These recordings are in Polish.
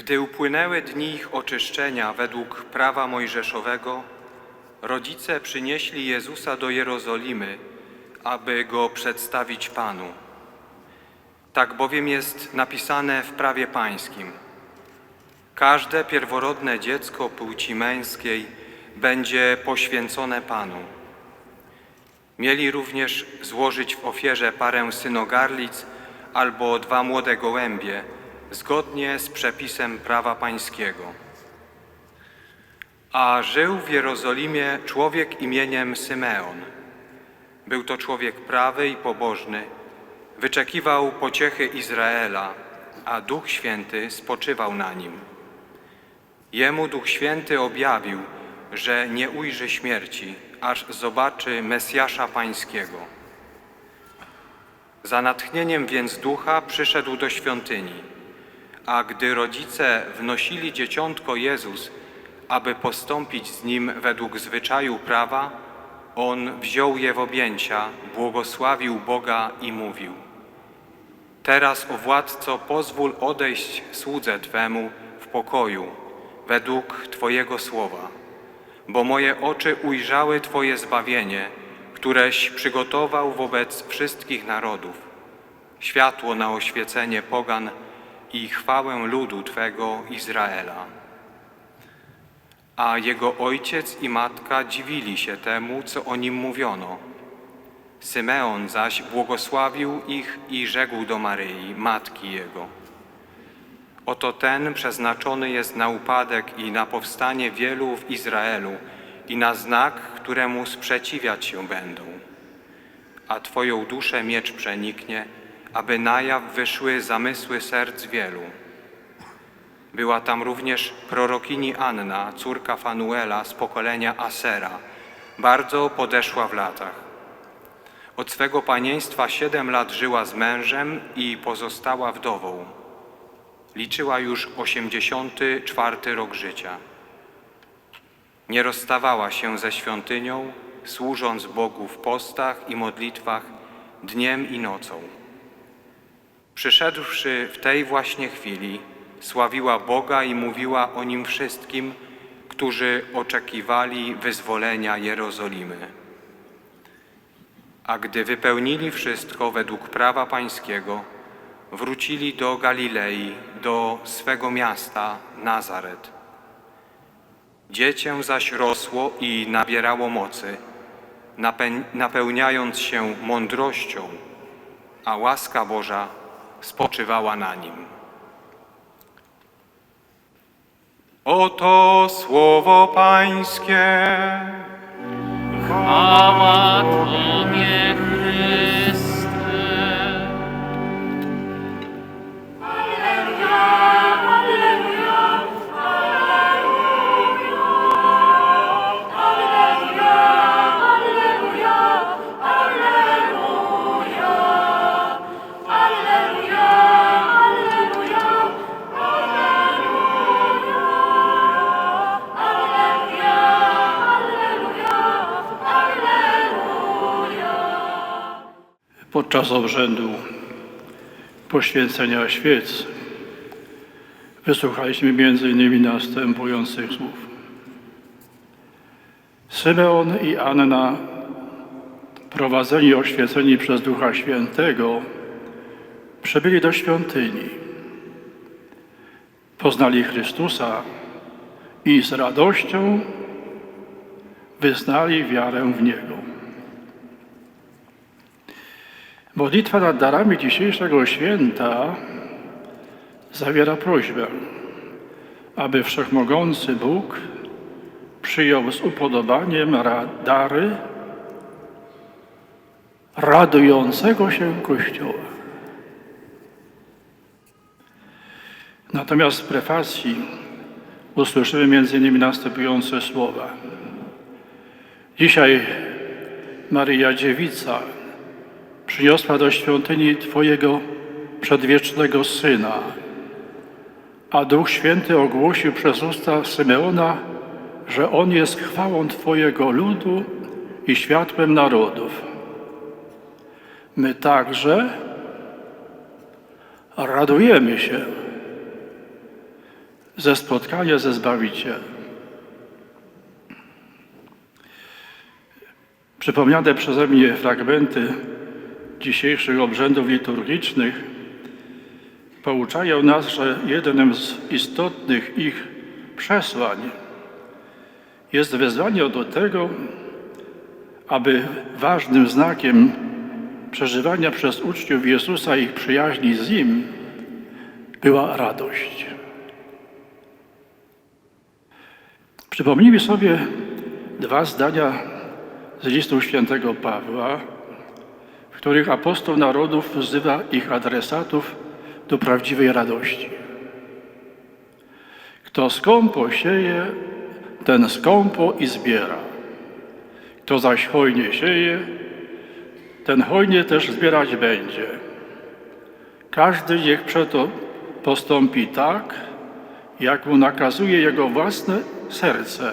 Gdy upłynęły dni ich oczyszczenia według prawa mojżeszowego, rodzice przynieśli Jezusa do Jerozolimy, aby go przedstawić Panu. Tak bowiem jest napisane w prawie pańskim. Każde pierworodne dziecko płci męskiej będzie poświęcone Panu. Mieli również złożyć w ofierze parę synogarlic albo dwa młode gołębie, zgodnie z przepisem prawa pańskiego. A żył w Jerozolimie człowiek imieniem Symeon. Był to człowiek prawy i pobożny, wyczekiwał pociechy Izraela, a Duch Święty spoczywał na nim. Jemu Duch Święty objawił, że nie ujrzy śmierci, aż zobaczy Mesjasza Pańskiego. Za natchnieniem więc ducha przyszedł do świątyni, a gdy rodzice wnosili dzieciątko Jezus, aby postąpić z nim według zwyczaju prawa, on wziął je w objęcia, błogosławił Boga i mówił: Teraz, o władco, pozwól odejść słudze Twemu w pokoju, według Twojego słowa, bo moje oczy ujrzały Twoje zbawienie, któreś przygotował wobec wszystkich narodów, światło na oświecenie pogan i chwałę ludu Twego Izraela. A jego ojciec i matka dziwili się temu, co o nim mówiono. Symeon zaś błogosławił ich i rzekł do Maryi, matki jego. Oto ten przeznaczony jest na upadek i na powstanie wielu w Izraelu i na znak, któremu sprzeciwiać się będą. A Twoją duszę miecz przeniknie, aby na jaw wyszły zamysły serc wielu. Była tam również prorokini Anna, córka Fanuela z pokolenia Asera, bardzo podeszła w latach. Od swego panieństwa siedem lat żyła z mężem i pozostała wdową. Liczyła już osiemdziesiąty czwarty rok życia. Nie rozstawała się ze świątynią, służąc Bogu w postach i modlitwach dniem i nocą. Przyszedłszy w tej właśnie chwili, sławiła Boga i mówiła o Nim wszystkim, którzy oczekiwali wyzwolenia Jerozolimy. A gdy wypełnili wszystko według prawa pańskiego, wrócili do Galilei, do swego miasta Nazaret. Dziecię zaś rosło i nabierało mocy, napełniając się mądrością, a łaska Boża spoczywała na nim. Oto słowo Pańskie. Chwała Tobie. Podczas obrzędu poświęcenia świec wysłuchaliśmy między innymi następujących słów. Symeon i Anna, prowadzeni oświeceni przez Ducha Świętego, przybyli do świątyni. Poznali Chrystusa i z radością wyznali wiarę w Niego. Modlitwa nad darami dzisiejszego święta zawiera prośbę, aby Wszechmogący Bóg przyjął z upodobaniem dary radującego się Kościoła. Natomiast w prefacji usłyszymy m.in. następujące słowa. Dzisiaj Maryja Dziewica przyniosła do świątyni Twojego przedwiecznego Syna, a Duch Święty ogłosił przez usta Symeona, że On jest chwałą Twojego ludu i światłem narodów. My także radujemy się ze spotkania ze Zbawicielem. Przypomniane przeze mnie fragmenty dzisiejszych obrzędów liturgicznych pouczają nas, że jednym z istotnych ich przesłań jest wezwanie do tego, aby ważnym znakiem przeżywania przez uczniów Jezusa ich przyjaźni z Nim była radość. Przypomnijmy sobie dwa zdania z listu świętego Pawła, których apostoł narodów wzywa ich adresatów do prawdziwej radości. Kto skąpo sieje, ten skąpo i zbiera. Kto zaś hojnie sieje, ten hojnie też zbierać będzie. Każdy niech przeto postąpi tak, jak mu nakazuje jego własne serce,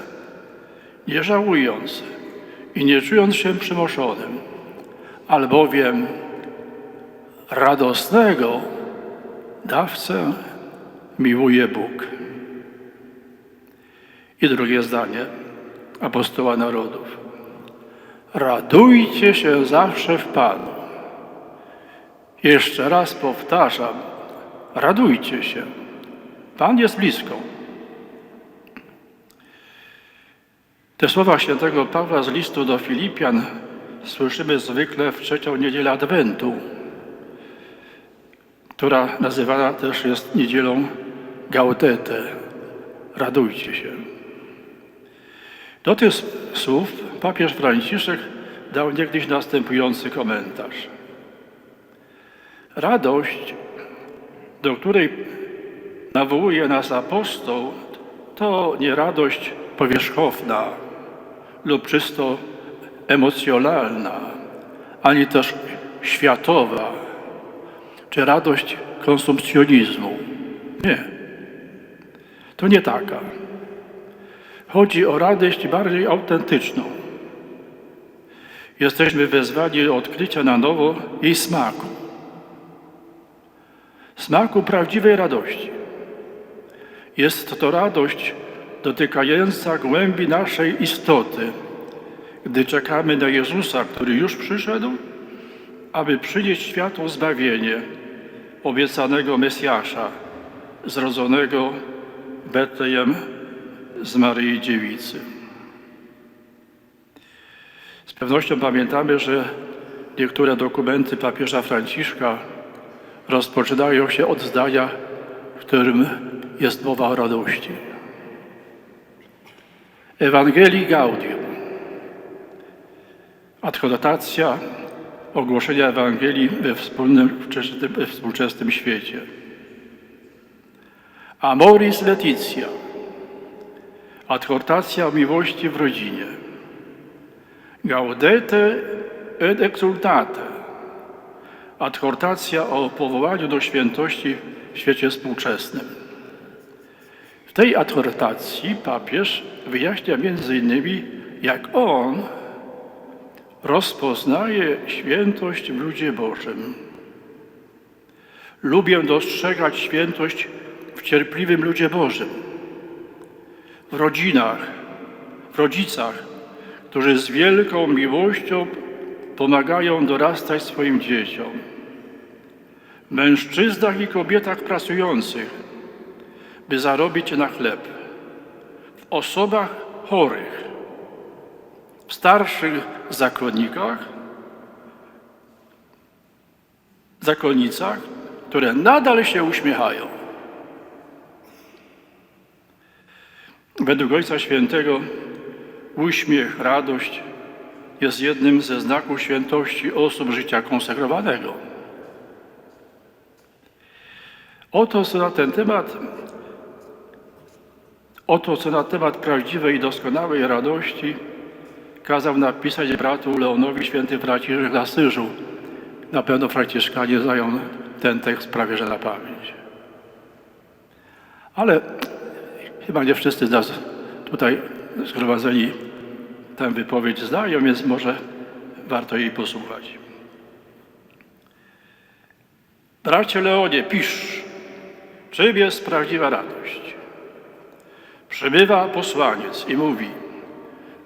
nie żałując i nie czując się przymuszonym, albowiem radosnego dawcę miłuje Bóg. I drugie zdanie apostoła narodów. Radujcie się zawsze w Panu. Jeszcze raz powtarzam, radujcie się. Pan jest blisko. Te słowa świętego Pawła z listu do Filipian słyszymy zwykle w trzecią niedzielę Adwentu, która nazywana też jest niedzielą Gaudete. Radujcie się. Do tych słów papież Franciszek dał niegdyś następujący komentarz. Radość, do której nawołuje nas apostoł, to nie radość powierzchowna lub czysto emocjonalna, ani też światowa, czy radość konsumpcjonizmu. Nie. To nie taka. Chodzi o radość bardziej autentyczną. Jesteśmy wezwani do odkrycia na nowo jej smaku. Smaku prawdziwej radości. Jest to radość dotykająca głębi naszej istoty, gdy czekamy na Jezusa, który już przyszedł, aby przynieść światu zbawienie obiecanego Mesjasza, zrodzonego Betlejem z Maryi Dziewicy. Z pewnością pamiętamy, że niektóre dokumenty papieża Franciszka rozpoczynają się od zdania, w którym jest mowa o radości. Ewangelii Gaudium. Adhotacja ogłoszenia Ewangelii we, wspólnym, we współczesnym świecie. Amoris. Adhortacja o miłości w rodzinie. Gaudete et exultate. Adhortacja o powołaniu do świętości w świecie współczesnym. W tej adhortacji papież wyjaśnia między innymi, jak on rozpoznaje świętość w ludzie Bożym. Lubię dostrzegać świętość w cierpliwym ludzie Bożym, w rodzinach, w rodzicach, którzy z wielką miłością pomagają dorastać swoim dzieciom, w mężczyznach i kobietach pracujących, by zarobić na chleb, w osobach chorych, w starszych zakonnikach, zakonnicach, które nadal się uśmiechają. Według Ojca Świętego uśmiech, radość jest jednym ze znaków świętości osób życia konsekrowanego. Oto co na ten temat, oto co na temat prawdziwej i doskonałej radości kazał napisać bratu Leonowi święty Franciszek z Asyżu. Na pewno Franciszkanie znają ten tekst prawie że na pamięć. Ale chyba nie wszyscy z nas tutaj zgromadzeni tę wypowiedź znają, więc może warto jej posłuchać. Bracie Leonie, pisz, czym jest prawdziwa radość? Przybywa posłaniec i mówi,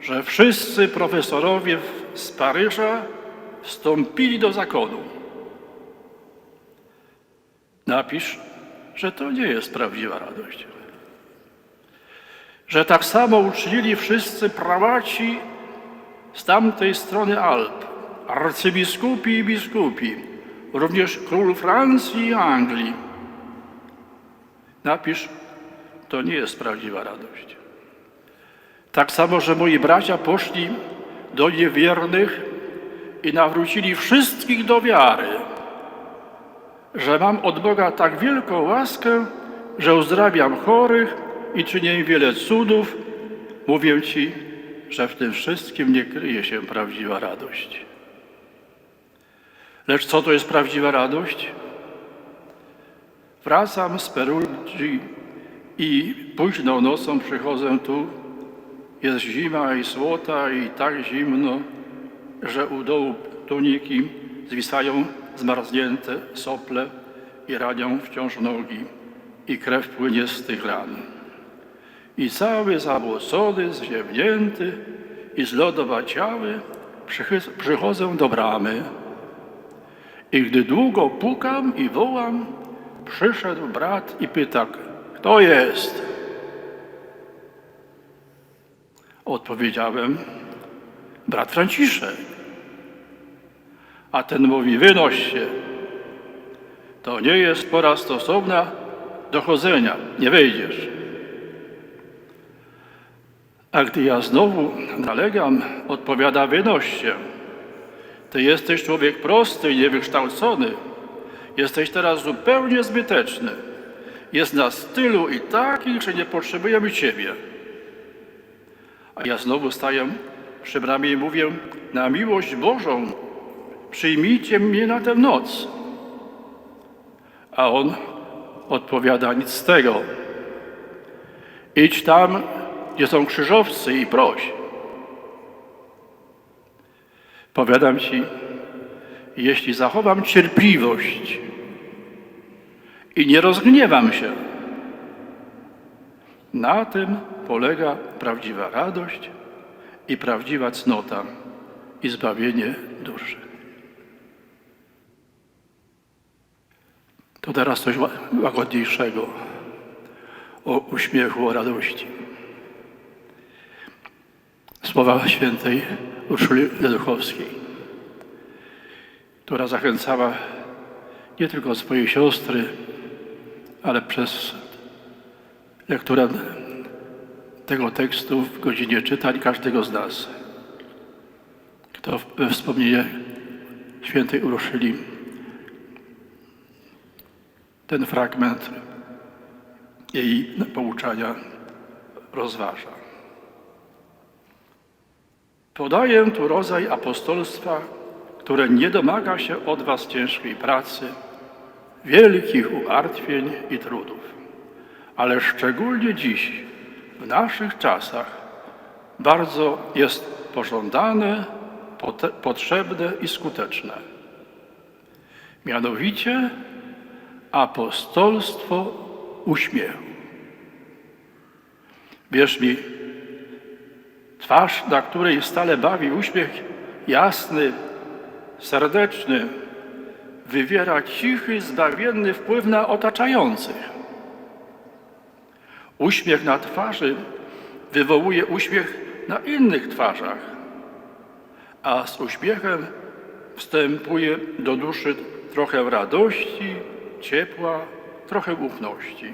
że wszyscy profesorowie z Paryża wstąpili do zakonu. Napisz, że to nie jest prawdziwa radość. Że tak samo uczynili wszyscy prałaci z tamtej strony Alp, arcybiskupi i biskupi, również król Francji i Anglii. Napisz, to nie jest prawdziwa radość. Tak samo, że moi bracia poszli do niewiernych i nawrócili wszystkich do wiary, że mam od Boga tak wielką łaskę, że uzdrawiam chorych i czynię im wiele cudów. Mówię Ci, że w tym wszystkim nie kryje się prawdziwa radość. Lecz co to jest prawdziwa radość? Wracam z Perugii i późną nocą przychodzę tu. Jest zima i słota i tak zimno, że u dołu tuniki zwisają zmarznięte sople i ranią wciąż nogi i krew płynie z tych ran. I cały zabłocony, zziemnięty i zlodowaciały przychodzę do bramy. I gdy długo pukam i wołam, przyszedł brat i pyta, kto jest? Odpowiedziałem, brat Franciszek. A ten mówi, wynoś się. To nie jest pora stosowna do chodzenia, nie wejdziesz. A gdy ja znowu nalegam, odpowiada, wynoś się. Ty jesteś człowiek prosty i niewykształcony. Jesteś teraz zupełnie zbyteczny. Jest nas tylu i takich, że nie potrzebujemy Ciebie. A ja znowu staję przy bramie i mówię, na miłość Bożą przyjmijcie mnie na tę noc. A on odpowiada, nic z tego. Idź tam, gdzie są krzyżowcy i proś. Powiadam Ci, jeśli zachowam cierpliwość i nie rozgniewam się, na tym polega prawdziwa radość i prawdziwa cnota i zbawienie duszy. To teraz coś ła- łagodniejszego o uśmiechu, o radości. Słowa świętej Urszuli Leduchowskiej, która zachęcała nie tylko swoje siostry, ale przez lekturę tego tekstu w godzinie czytań każdego z nas. Kto we wspomnienie świętej Urszuli ten fragment jej pouczania rozważa. Podaję tu rodzaj apostolstwa, które nie domaga się od Was ciężkiej pracy, wielkich umartwień i trudów, ale szczególnie dziś, w naszych czasach, bardzo jest pożądane, potrzebne i skuteczne. Mianowicie apostolstwo uśmiechu. Wierz mi, twarz, na której stale bawi uśmiech jasny, serdeczny, wywiera cichy, zbawienny wpływ na otaczających. Uśmiech na twarzy wywołuje uśmiech na innych twarzach, a z uśmiechem wstępuje do duszy trochę radości, ciepła, trochę ufności.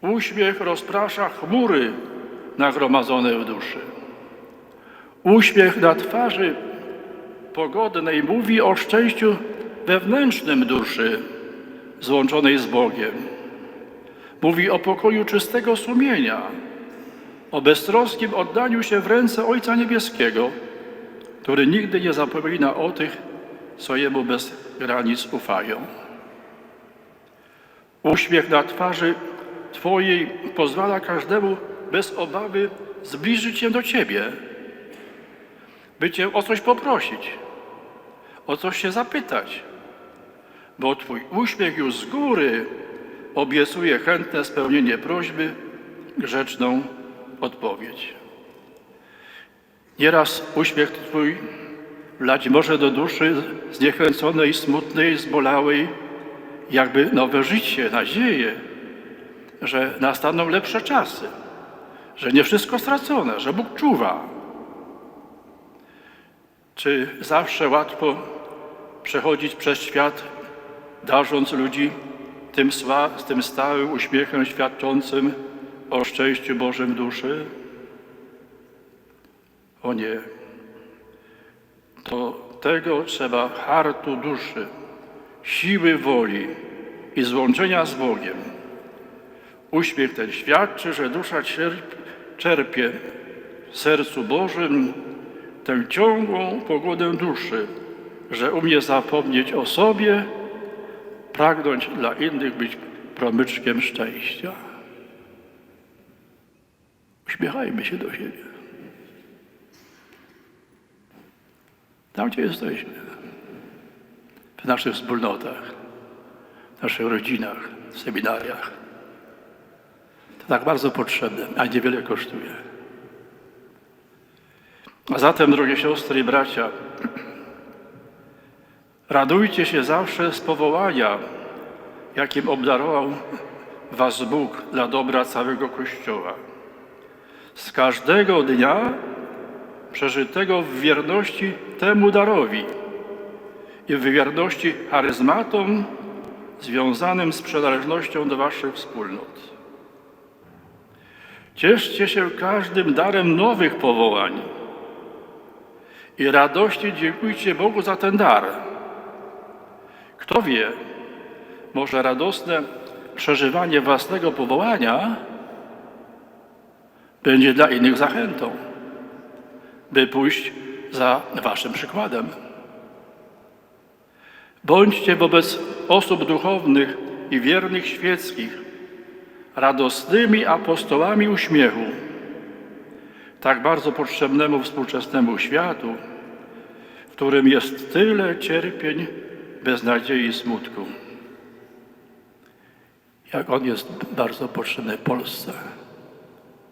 Uśmiech rozprasza chmury nagromadzone w duszy. Uśmiech na twarzy pogodnej mówi o szczęściu wewnętrznym duszy złączonej z Bogiem. Mówi o pokoju czystego sumienia, o beztroskim oddaniu się w ręce Ojca Niebieskiego, który nigdy nie zapomina o tych, co Jemu bez granic ufają. Uśmiech na twarzy Twojej pozwala każdemu bez obawy zbliżyć się do Ciebie, by Cię o coś poprosić, o coś się zapytać, bo Twój uśmiech już z góry obiecuje chętne spełnienie prośby, grzeczną odpowiedź. Nieraz uśmiech Twój wlać może do duszy zniechęconej, smutnej, zbolałej, jakby nowe życie, nadzieję, że nastaną lepsze czasy, że nie wszystko stracone, że Bóg czuwa. Czy zawsze łatwo przechodzić przez świat, darząc ludzi tym, sła, tym stałym uśmiechem świadczącym o szczęściu Bożym duszy? O nie. To tego trzeba hartu duszy, siły woli i złączenia z Bogiem. Uśmiech ten świadczy, że dusza czerpie w sercu Bożym tę ciągłą pogodę duszy, że umie zapomnieć o sobie, pragnąć dla innych być promyczkiem szczęścia. Uśmiechajmy się do siebie. Tam, gdzie jesteśmy, w naszych wspólnotach, w naszych rodzinach, w seminariach. To tak bardzo potrzebne, a niewiele kosztuje. A zatem, drogie siostry i bracia, radujcie się zawsze z powołania, jakim obdarował was Bóg dla dobra całego Kościoła. Z każdego dnia przeżytego w wierności temu darowi i w wierności charyzmatom związanym z przynależnością do waszych wspólnot. Cieszcie się każdym darem nowych powołań i radośnie dziękujcie Bogu za ten dar. Kto wie, może radosne przeżywanie własnego powołania będzie dla innych zachętą, by pójść za waszym przykładem. Bądźcie wobec osób duchownych i wiernych świeckich radosnymi apostołami uśmiechu, tak bardzo potrzebnemu współczesnemu światu, w którym jest tyle cierpień, beznadziei i smutku. Jak on jest bardzo potrzebny Polsce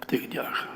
w tych dniach.